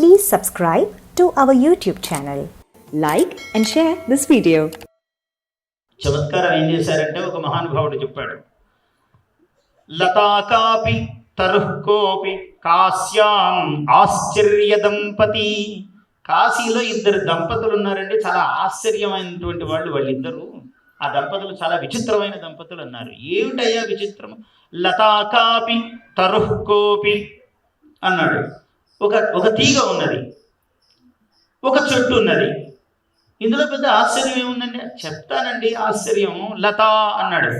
Please subscribe to our YouTube channel. Like and share this video. చమత్కారం ఏం చేశారంటే ఒక మహానుభావుడు చెప్పాడు. లతాకాపి తరుహ్కోపి కాశ్యాం ఆశ్చర్య దంపతి. కాశీలో ఇద్దరు దంపతులు ఉన్నారండి. చాలా ఆశ్చర్యమైనటువంటి వాళ్ళు వాళ్ళిద్దరూ. ఆ దంపతులు చాలా విచిత్రమైన దంపతులు అన్నారు. ఏమిటయ్యా విచిత్రం? లతాకాపి తరుహ్కోపి అన్నాడు. ఒక ఒక తీగ ఉన్నది. ఒక చెట్టు ఉన్నది. ఇందులో పెద్ద ఆశ్చర్యం ఏముందండి? చెప్తానండి ఆశ్చర్యం. లత అన్నాడు.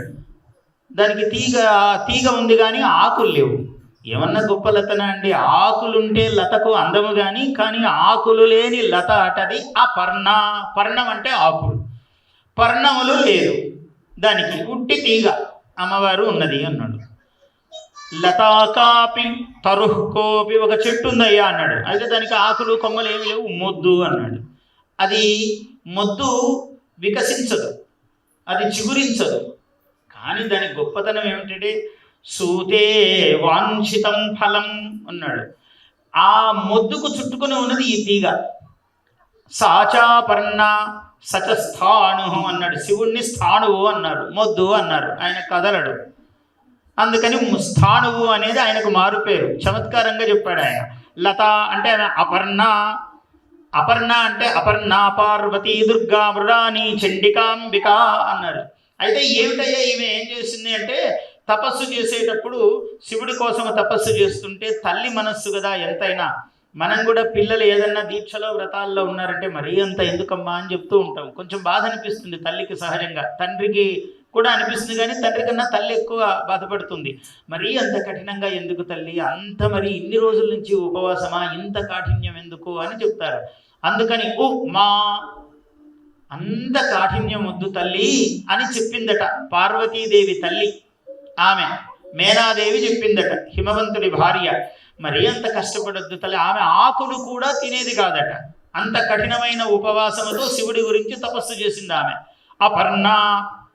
దానికి తీగ తీగ ఉంది కానీ ఆకులు లేవు. ఏమన్నా గొప్ప లతనా అండి? ఆకులుంటే లతకు అందము కానీ కానీ ఆకులు లేని లత అటది ఆ పర్ణ పర్ణం అంటే ఆకులు. పర్ణములు లేదు. దానికి ఉట్టి తీగ అమ్మవారు ఉన్నది అన్నాడు. లతాకాపి తరుహ్కోపి ఒక చెట్టు ఉందయ్యా అన్నాడు. అయితే దానికి ఆకులు కొమ్మలు ఏమి లేవు. మొద్దు అన్నాడు. అది మొద్దు వికసించదు. అది చిగురించదు. కానీ దాని గొప్పతనం ఏమిటంటే సూతే వాంఛితం ఫలం అన్నాడు. ఆ మొద్దుకు చుట్టుకుని ఉన్నది ఈ తీగ. సాచాపర్ణ సచ స్థాణు అన్నాడు. శివుణ్ణి స్థాణువు అన్నారు. మొద్దు అన్నారు. ఆయన కదలడు. అందుకని స్థాణువు అనేది ఆయనకు మారుపేరు చమత్కారంగా చెప్పాడు ఆయన. లత అంటే అపర్ణ. అపర్ణ అంటే అపర్ణ పార్వతీ దుర్గా మృడాని చండికాంబిక అన్నారు. అయితే ఏమిటయ్యా ఈమె ఏం చేసింది అంటే తపస్సు చేసేటప్పుడు శివుడి కోసం తపస్సు చేస్తుంటే తల్లి మనస్సు కదా ఎంతైనా. మనం కూడా పిల్లలు ఏదన్నా దీక్షలో వ్రతాల్లో ఉన్నారంటే మరీ అంత ఎందుకమ్మా అని చెప్తూ ఉంటాం. కొంచెం బాధ అనిపిస్తుంది తల్లికి సహజంగా. తండ్రికి కూడా అనిపిస్తుంది కానీ తండ్రి కన్నా తల్లి ఎక్కువ బాధపడుతుంది. మరీ అంత కఠినంగా ఎందుకు తల్లి? అంత మరి ఇన్ని రోజుల నుంచి ఉపవాసమా? ఇంత కాఠిన్యం ఎందుకు అని చెప్తారు. అందుకని ఓ మా అంత కాఠిన్యం వద్దు తల్లి అని చెప్పిందట పార్వతీదేవి తల్లి. ఆమె మేనాదేవి చెప్పిందట హిమవంతుడి భార్య. మరి అంత కష్టపడొద్దు తల్లి. ఆమె ఆకులు కూడా తినేది కాదట. అంత కఠినమైన ఉపవాసముతో శివుడి గురించి తపస్సు చేసింది ఆమె. అపర్ణ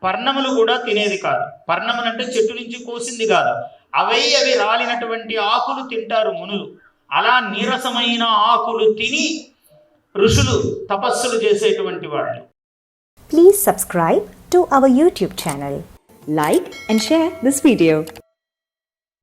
పర్ణములు కూడా తినేది కాదు. పర్ణములు అంటే చెట్టు నుంచి కోసింది కాదు. అవై అవి రాలినటువంటి ఆకులు తింటారు మునులు. అలా నీరసమైన ఆకులు తిని ఋషులు తపస్సులు చేసేటువంటి వాళ్ళు. Please subscribe to our YouTube channel like and share this video